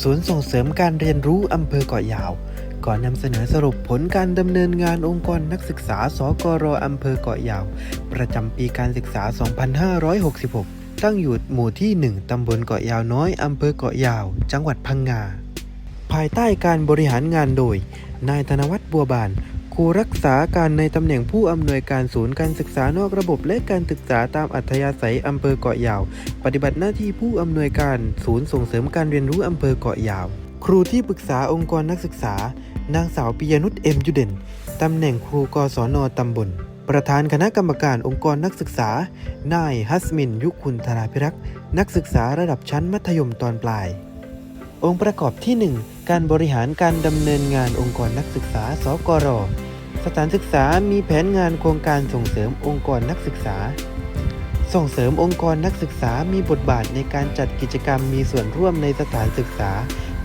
ศูนย์ส่งเสริมการเรียนรู้อำเภอเกาะยาว ก่อนนำเสนอสรุปผลการดำเนินงานองค์กรนักศึกษา สกรอำเภอเกาะยาว ประจำปีการศึกษา 2566 ตั้งอยู่หมู่ที่ 1 ตำบลเกาะยาวน้อย อำเภอเกาะยาว จังหวัดพังงา ภายใต้การบริหารงานโดย นายธนวัฒน์บัวบาน ครูรักษาการในตำแหน่งผู้อำนวยการศูนย์การศึกษานอกระบบและการศึกษาตามอัธยาศัยอำเภอเกาะยาว ปฏิบัติหน้าที่ผู้อำนวยการศูนย์ส่งเสริมการเรียนรู้อำเภอเกาะยาว ครูที่ปรึกษาองค์กรนักศึกษา นางสาวปิยนุชเอ็มยุเด่นตำแหน่งครูกศนตำบล ประธานคณะกรรมการองค์กรนักศึกษา นายฮัสมิน ยุคุณธราพิรักษ์นักศึกษาระดับชั้นมัธยมตอนปลาย องค์ประกอบที่ 1 การบริหารการดำเนินงานองค์กรนักศึกษา สกร สถานศึกษามีแผนงานโครงการส่งเสริมองค์กรนักศึกษา ส่งเสริมองค์กรนักศึกษามีบทบาทในการจัดกิจกรรมมีส่วนร่วมในสถานศึกษา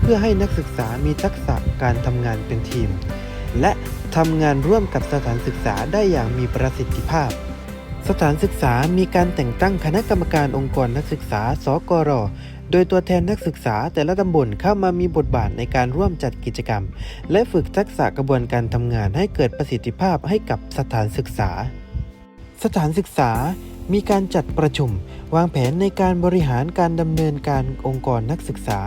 เพื่อให้นักศึกษามีทักษะการทำงานเป็นทีม และทำงานร่วมกับสถานศึกษาได้อย่างมีประสิทธิภาพ สถานศึกษามีการแต่งตั้งคณะกรรมการองค์กรนักศึกษา สกร โดยตัวแทนนักศึกษาแต่ละตำบลเข้ามามีบทบาทในการร่วมจัดกิจกรรม และฝึกทักษะกระบวนการทำงานให้เกิดประสิทธิภาพให้กับสถานศึกษา สถานศึกษามีการจัดประชุม วางแผนในการบริหารการดำเนินการองค์กรนักศึกษา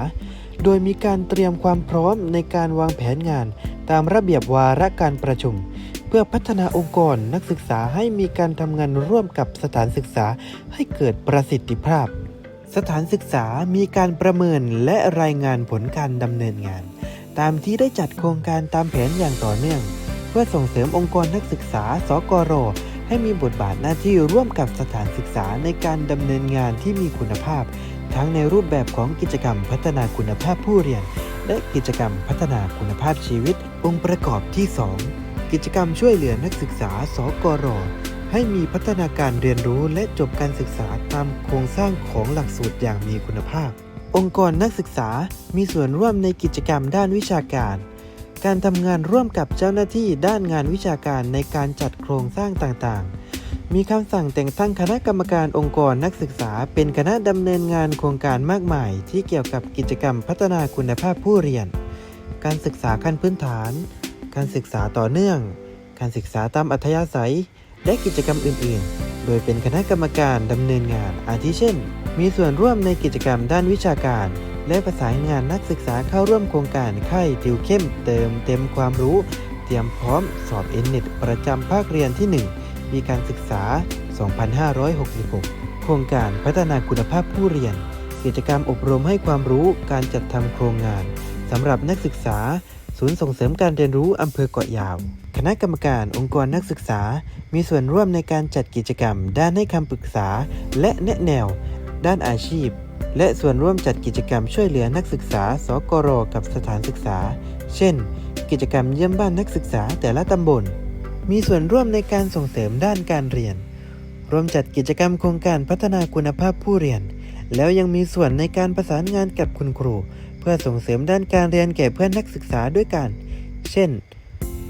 โดยมีการเตรียมความพร้อมในการวางแผนงาน ตามระเบียบวาระการประชุม เพื่อพัฒนาองค์กรนักศึกษาให้มีการทำงานร่วมกับสถานศึกษาให้เกิดประสิทธิภาพ สถานศึกษามีการประเมินและรายงานผลการดำเนินงาน ตามที่ได้จัดโครงการตามแผนอย่างต่อเนื่อง เพื่อส่งเสริมองค์กรนักศึกษา สกรให้มีบทบาทหน้าที่ร่วมกับสถานศึกษาในการดำเนินงานที่มีคุณภาพ ทั้งในรูปแบบของกิจกรรมพัฒนาคุณภาพผู้เรียน และกิจกรรมพัฒนาคุณภาพชีวิต องค์ประกอบที่ 2 กิจกรรมช่วยเหลือนักศึกษา สกร ให้มีพัฒนาการเรียนรู้และจบการศึกษาตามโครงสร้างของหลักสูตรอย่างมีคุณภาพ องค์กรนักศึกษามีส่วนร่วมในกิจกรรมด้านวิชาการ การทำงานร่วมกับเจ้าหน้าที่ด้านงานวิชาการในการจัดโครงสร้างต่างๆ มีคำสั่งแต่งตั้งคณะกรรมการองค์กรนักศึกษา เป็นคณะดำเนินงานโครงการมากมาย ที่เกี่ยวกับกิจกรรมพัฒนาคุณภาพผู้เรียน การศึกษาขั้นพื้นฐาน การศึกษาต่อเนื่อง การศึกษาตามอัธยาศัย และกิจกรรมอื่น ๆ โดยเป็นคณะกรรมการดำเนินงาน อาทิเช่น มีส่วนร่วมในกิจกรรมด้านวิชาการ และประสานงานนักศึกษาเข้าร่วมโครงการไข้ติวเข้มเติมเต็มความรู้ เตรียมพร้อมสอบเอ็นเน็ตประจำภาคเรียนที่1ปีการศึกษา 2566 โครงการพัฒนาคุณภาพผู้เรียน กิจกรรมอบรมให้ความรู้การจัดทำโครงงานสำหรับนักศึกษา ศูนย์ส่งเสริมการเรียนรู้อำเภอเกาะยาว คณะกรรมการองค์กรนักศึกษา มีส่วนร่วมในการจัดกิจกรรม ด้านให้คำปรึกษา และแนะแนว ด้านอาชีพ และส่วนร่วมจัดกิจกรรมช่วยเหลือนักศึกษา สกรกับสถานศึกษา เช่น กิจกรรมเยี่ยมบ้านนักศึกษาแต่ละตำบล มีส่วนร่วมในการส่งเสริมด้านการเรียน ร่วมจัดกิจกรรมโครงการพัฒนาคุณภาพผู้เรียน แล้วยังมีส่วนในการประสานงานกับคุณครู เพื่อส่งเสริมด้านการเรียนแก่เพื่อนนักศึกษาด้วยกัน เช่น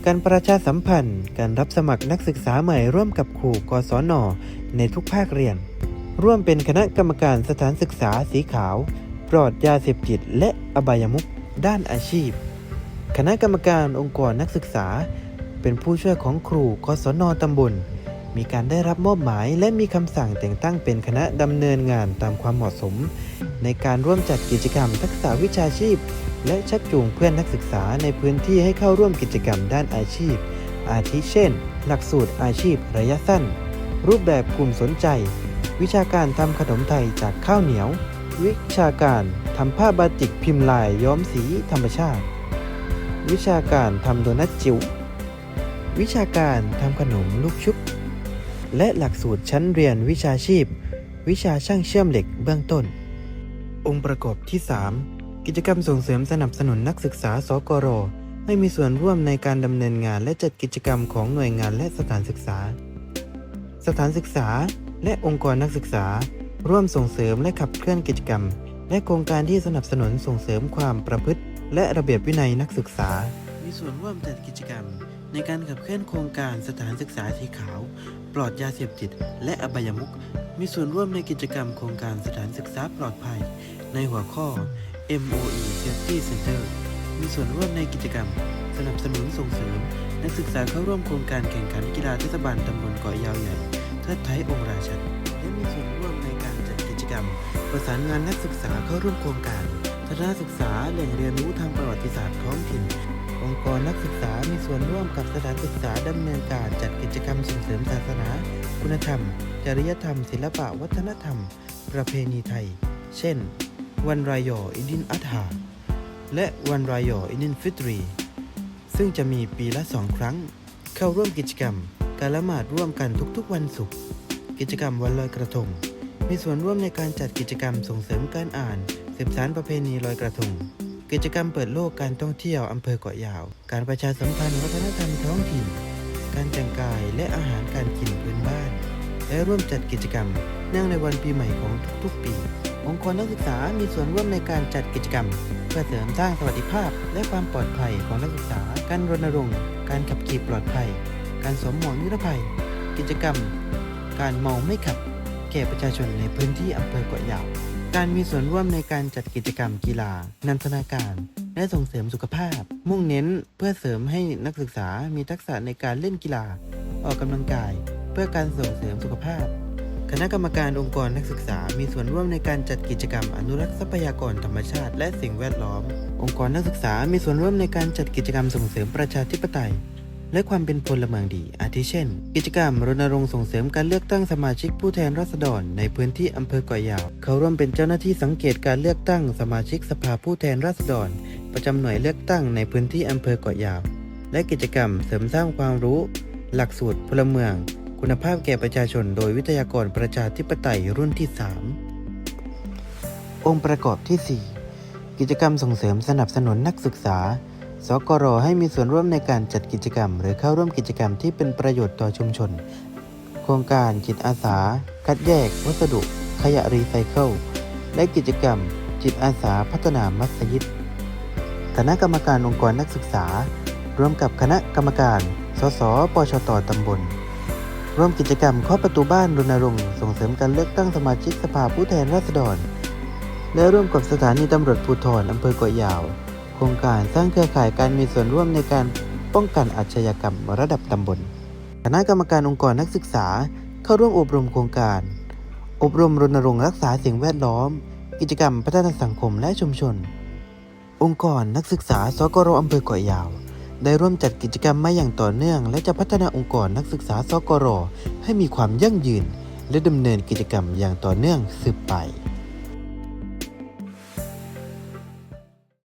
การประชาสัมพันธ์ การรับสมัครนักศึกษาใหม่ร่วมกับครูกศนในทุกภาคเรียน ร่วมเป็นคณะกรรมการสถานศึกษาสีขาว ปลอดยาเสพติดและอบายมุขด้านอาชีพ คณะกรรมการองค์กรนักศึกษา เป็นผู้ช่วยของครูกศนตำบล มีการได้รับมอบหมาย และมีคำสั่งแต่งตั้งเป็นคณะดำเนินงานตามความเหมาะสม ในการร่วมจัดกิจกรรมทักษะวิชาชีพ และชักจูงเพื่อนนักศึกษาในพื้นที่ให้เข้าร่วมกิจกรรมด้านอาชีพ อาทิเช่น หลักสูตรอาชีพระยะสั้น รูปแบบกลุ่มสนใจ วิชาการทำขนมไทยจากข้าวเหนียว วิชาการทำผ้าบาติกพิมพ์ลายย้อมสีธรรมชาติ วิชาการทำโดนัทจิ๋ววิชาการทำขนมลูกชุบและหลักสูตรชั้นเรียนวิชาชีพ วิชาช่างเชื่อมเหล็กเบื้องต้น องค์ประกอบที่ 3 กิจกรรมส่งเสริมสนับสนุนนักศึกษา สกร ให้มีส่วนร่วมในการดำเนินงานและจัดกิจกรรมของหน่วยงานและสถานศึกษา สถานศึกษา และองค์กรนักศึกษา ร่วมส่งเสริมและขับเคลื่อนกิจกรรม และโครงการที่สนับสนุนส่งเสริมความประพฤติ และระเบียบวินัยนักศึกษา มีส่วนร่วมจัดกิจกรรม ในการขับเคลื่อนโครงการสถานศึกษาสีขาว ปลอดยาเสพติด และอบายมุขมีส่วนร่วมในกิจกรรมโครงการสถานศึกษาปลอดภัย ในหัวข้อ MOE Safety Center มีส่วนร่วมในกิจกรรม สนับสนุนส่งเสริม นักศึกษาเข้าร่วมโครงการแข่งขันกีฬาเทศบาลตำบลเกาะยาวใหญ่เทิดไทยองค์ราชันและมีส่วนร่วมในการจัดกิจกรรม ประสานงานนักศึกษาเข้าร่วมโครงการทัศนศึกษาแหล่งเรียนรู้ทางประวัติศาสตร์ท้องถิ่น องค์กรนักศึกษามีส่วนร่วมกับสถานศึกษาดำเนินการจัดกิจกรรมส่งเสริมศาสนา คุณธรรม จริยธรรม ศิลปะวัฒนธรรม ประเพณีไทย เช่น วันรายออินดินอัฐาและวันรายออินดินฟิตรี ซึ่งจะมีปีละสองครั้ง เข้าร่วมกิจกรรม การละหมาดร่วมกันทุกๆวันศุกร์กิจกรรมวันลอยกระทง มีส่วนร่วมในการจัดกิจกรรมส่งเสริมการอ่านสืบสานประเพณีลอยกระทง กิจกรรมเปิดโลกการท่องเที่ยวอำเภอเกาะยาว การประชาสัมพันธ์วัฒนธรรมท้องถิ่น การแต่งกายและอาหารการกินพื้นบ้าน และร่วมจัดกิจกรรมเนื่องในวันปีใหม่ของทุกๆ ปี องค์กรนักศึกษามีส่วนร่วมในการจัดกิจกรรม เพื่อเสริมสร้างสวัสดิภาพ และความปลอดภัยของนักศึกษา การรณรงค์ การขับขี่ปลอดภัย การสวมหมวกนิรภัย กิจกรรม การเมาไม่ขับ แก่ประชาชนในพื้นที่อำเภอเกาะยาว การมีส่วนร่วมในการจัดกิจกรรมกีฬา นันทนาการ และส่งเสริมสุขภาพ มุ่งเน้นเพื่อเสริมให้นักศึกษามีทักษะในการเล่นกีฬา ออกกำลังกาย เพื่อการส่งเสริมสุขภาพ คณะกรรมการองค์กรนักศึกษา มีส่วนร่วมในการจัดกิจกรรมอนุรักษ์ทรัพยากรธรรมชาติ และสิ่งแวดล้อม องค์กรนักศึกษา มีส่วนร่วมในการจัดกิจกรรมส่งเสริมประชาธิปไตย และความเป็นพลเมืองดี อาทิเช่น กิจกรรมรณรงค์ส่งเสริมการเลือกตั้งสมาชิกผู้แทนราษฎร ในพื้นที่อำเภอเกาะยาว เขาร่วมเป็นเจ้าหน้าที่สังเกตการเลือกตั้งสมาชิกสภาผู้แทนราษฎร ประจำหน่วยเลือกตั้งในพื้นที่อำเภอเกาะยาว และกิจกรรมเสริมสร้างความรู้ หลักสูตรพลเมือง คุณภาพแก่ประชาชน โดยวิทยากรประชาธิปไตยรุ่นที่ 3 องค์ประกอบที่ 4 กิจกรรมส่งเสริมสนับสนุนนักศึกษา สกรให้มีส่วนร่วมในการจัดกิจกรรม หรือเข้าร่วมกิจกรรมที่เป็นประโยชน์ต่อชุมชน โครงการจิตอาสา คัดแยก วัสดุ ขยะรีไซเคิลและกิจกรรม จิตอาสาพัฒนามัสยิดคณะกรรมการองค์กรนักศึกษา ร่วมกับคณะกรรมการ สสปชตตำบล ร่วมกิจกรรมเคาะประตูบ้านรณรงค์ส่งเสริมการเลือกตั้งสมาชิกสภาผู้แทนราษฎร และร่วมกับสถานีตำรวจภูธรอำเภอเกาะยาว ครงการสร้างเครือข่ายการมีส่วนร่วมในการป้องกันอาชญากรรมระดับตำบล คณะกรรมการองค์กรนักศึกษาเข้าร่วมอบรมโครงการ อบรมรณรงค์รักษาสิ่งแวดล้อม กิจกรรมพัฒนาสังคมและชุมชน องค์กรนักศึกษาสกรอำเภอเกาะยาว ได้ร่วมจัดกิจกรรมมาอย่างต่อเนื่อง และจะพัฒนาองค์กรนักศึกษาสกรให้มีความยั่งยืน และดำเนินกิจกรรมอย่างต่อเนื่องสืบไป